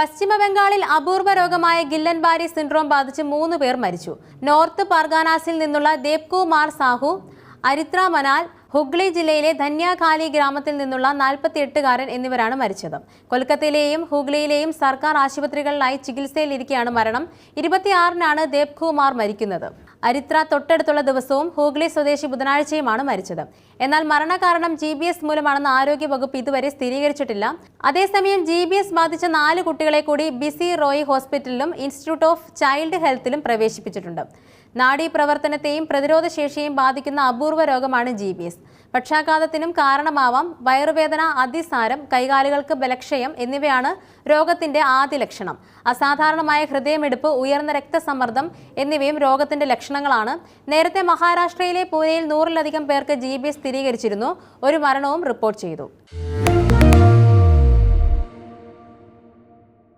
പശ്ചിമ ബംഗാളിൽ അപൂർവ രോഗമായ ഗില്ലൻ ബാരി സിൻഡ്രോം ബാധിച്ച് മൂന്ന് പേർ മരിച്ചു. നോർത്ത് പർഗാനാസിൽ നിന്നുള്ള ദേബ്കുമാർ സാഹു അരിത്ര മനാൽ ഹുഗ്ലി ജില്ലയിലെ ധന്യാഖാലി ഗ്രാമത്തിൽ നിന്നുള്ള നാൽപ്പത്തിയെട്ടുകാരൻ എന്നിവരാണ് മരിച്ചത്. കൊൽക്കത്തയിലെയും ഹുഗ്ലിയിലെയും സർക്കാർ ആശുപത്രികളിലായി ചികിത്സയിലിരിക്കെയാണ് മരണം. ഇരുപത്തിയാറിനാണ് ദേബ്കുമാർ മരിക്കുന്നത്. അരിത്ര തൊട്ടടുത്തുള്ള ദിവസവും ഹൂഗ്ലി സ്വദേശി ബുധനാഴ്ചയുമാണ് മരിച്ചത്. എന്നാൽ മരണകാരണം ജി ബി എസ് മൂലമാണെന്ന് ആരോഗ്യവകുപ്പ് ഇതുവരെ സ്ഥിരീകരിച്ചിട്ടില്ല. അതേസമയം ജി ബി എസ് ബാധിച്ച നാല് കുട്ടികളെ കൂടി ബിസി റോയ് ഹോസ്പിറ്റലിലും ഇൻസ്റ്റിറ്റ്യൂട്ട് ഓഫ് ചൈൽഡ് ഹെൽത്തിലും പ്രവേശിപ്പിച്ചിട്ടുണ്ട്. നാഡീ പ്രവർത്തനത്തെയും പ്രതിരോധശേഷിയെയും ബാധിക്കുന്ന അപൂർവ രോഗമാണ് ജി ബി എസ് പക്ഷാഘാതത്തിനും കാരണമാവാം വയറുവേദന അതിസാരം കൈകാലുകൾക്ക് ബലക്ഷയം എന്നിവയാണ് രോഗത്തിന്റെ ആദ്യ ലക്ഷണം. അസാധാരണമായ ഹൃദയമെടുപ്പ് ഉയർന്ന രക്തസമ്മർദ്ദം എന്നിവയും രോഗത്തിന്റെ ലക്ഷണങ്ങളാണ്. നേരത്തെ മഹാരാഷ്ട്രയിലെ പൂനെയിൽ നൂറിലധികം പേർക്ക് ജി ബി സ്ഥിരീകരിച്ചിരുന്നു. ഒരു മരണവും റിപ്പോർട്ട് ചെയ്തു.